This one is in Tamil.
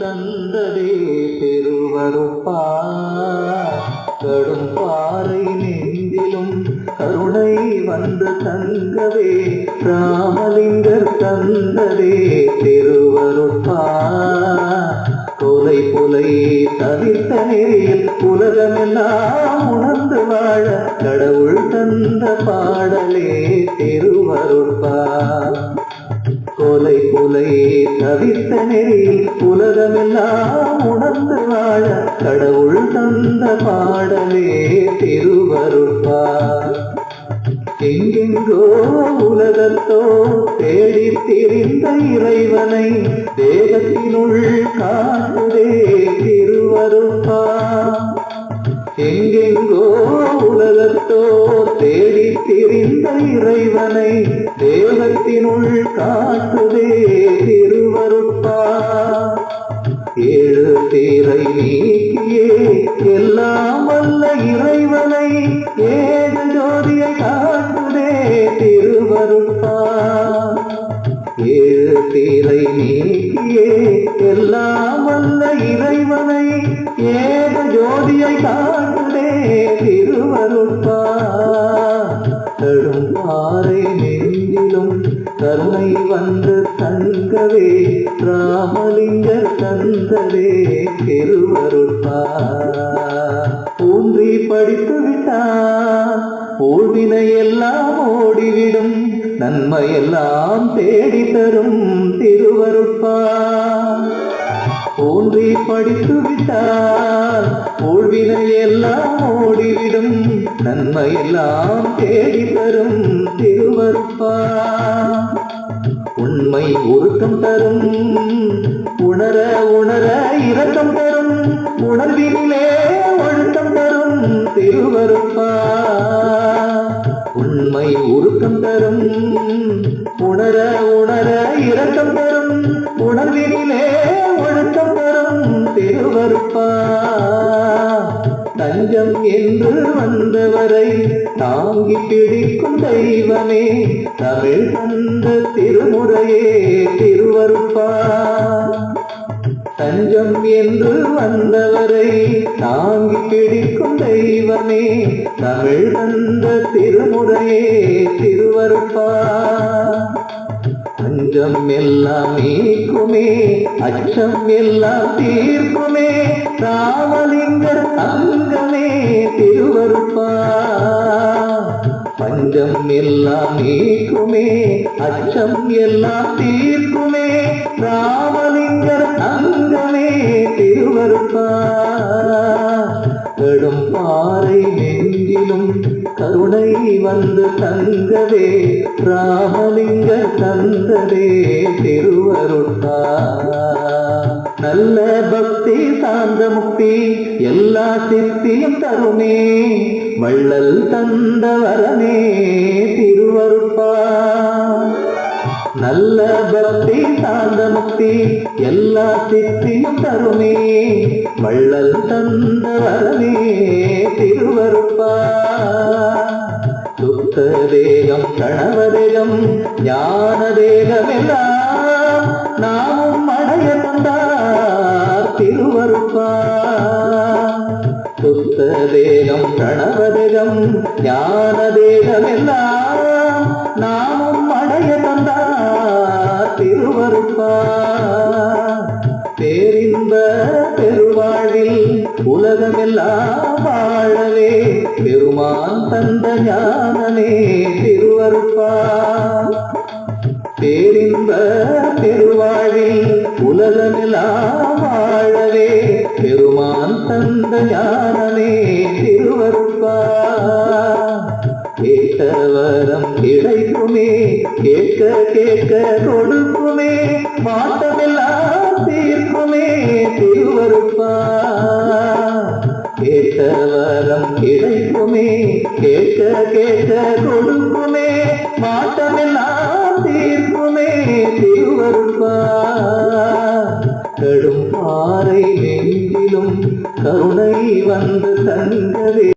தந்ததே திருவருப்பா கடும் பாறை நெஞ்சிலும் கருணை வந்த தங்கவே. ராமலிங்கர் தந்ததே திருவருப்பா கொலை புலை தவிர்த்த நெறியில் உலகமெல்லாம் உணர்ந்து வாழ கடவுள் தந்த பாடலே திருவருட்பா கொலை கொலை தவிர்த்த நெறி உலகமெல்லாம் உணர்ந்து வாழ கடவுள் தந்த பாடலே திருவருட்பா எங்கெங்கோ உலகத்தோ தேடி திரிந்த இறைவனை தேகத்தினுள் காணுதே திருவருப்பா எங்கெங்கோ இறைவனை தேகத்தினுள் காட்டுதே திருவருப்பா ஏழு தீரை நீக்கியே எல்லாம் வல்ல இறைவனை ஏக ஜோதியை காட்டுதே திருவருப்பா ஏழு தீரை நீக்கியே எல்லாம் வல்ல இறைவனை ஏக ஜோதியை காட்டுதே திருவருப்பா தந்ததே திருவருட்பா ஊன்றி படித்து விட்டான். ஊழ்வினை எல்லாம் ஓடிவிடும். நன்மை எல்லாம் தேடி தரும் திருவருட்பா. ஊன்றி படித்து விட்டால் ஊழ்வினை எல்லாம் ஓடிவிடும். நன்மை எல்லாம் தேடி தரும் திருவருட்பா. உண்மை உருக்கம் தரும். உணர உணர இரக்கம் தரும். உணர்வினிலே ஒழுக்கம் தரும். திருவருப்பா உண்மை உருக்கம் தரும். உணர உணர இரக்கம் தரும். உணர்வினிலே ஒழுக்கம் தரும். திருவருப்பா தஞ்சம் என்று வந்தவரை தாங்கி பிடிக்கும் தெய்வமே தமிழ் தந்த திருமுறையே திருவருப்பா தஞ்சம் என்று வந்தவரை தாங்கி பிடிக்கும் தெய்வமே தமிழ் தந்த திருமுறையே திருவருப்பா அஞ்சம் எல்லாம் நீக்குமே அச்சம் எல்லாம் தீர்க்குமே ராமலிங்கர் அங்கமே திருவருப்பா பஞ்சம் எல்லாம் நீக்குமே அச்சம் எல்லாம் தீர்க்குமே ராமலிங்கர் அங்கமே திருவருப்பா கடும் பாறை கருணை வந்து தங்கவே ராமலிங்க தந்ததே திருவருட்டா. நல்ல பக்தி சார்ந்த முக்தி எல்லா சித்தியும் தருமே வள்ளல் தந்த வரமே திருவருட்பா நல்ல பக்தி சார்ந்த முக்தி எல்லா சித்தியும் தருமே வள்ளல் தந்த வரமே திருவருப்பா சுத்த தேகம் கணவதேகம் ஞான தேகமெல்லாம் நாமும் அடைய தந்தார் திருவருப்பா. சுத்த தேகம் கணவதேகம் ஞான தேகமெல்லாம் நாமும் அடைய தந்தார் திருவருப்பா. பேரின்ப பெருவாழில் உலகமெல்லாம் பெருமான் தந்த ஞானமே திருவருப்பா பேரின்ப பெருவாழில் உலகமெல்லாம் வாழவே. பெருமான் தந்த ஞானமே திருவருப்பா கேட்டவரம் கிடைக்குமே கேட்க கேட்க கொடுக்குமே மாட்டமெல்லாம் தீர்க்குமே திருவருப்பா கேட்டவரம் கிடைக்குமே கேட்க கேட்க கொடுக்குமே மாட்டமெல்லாம் தீர்க்குமே திருவருப்பா கடும் பாறை நெஞ்சிலும் கருணை வந்து தங்கவே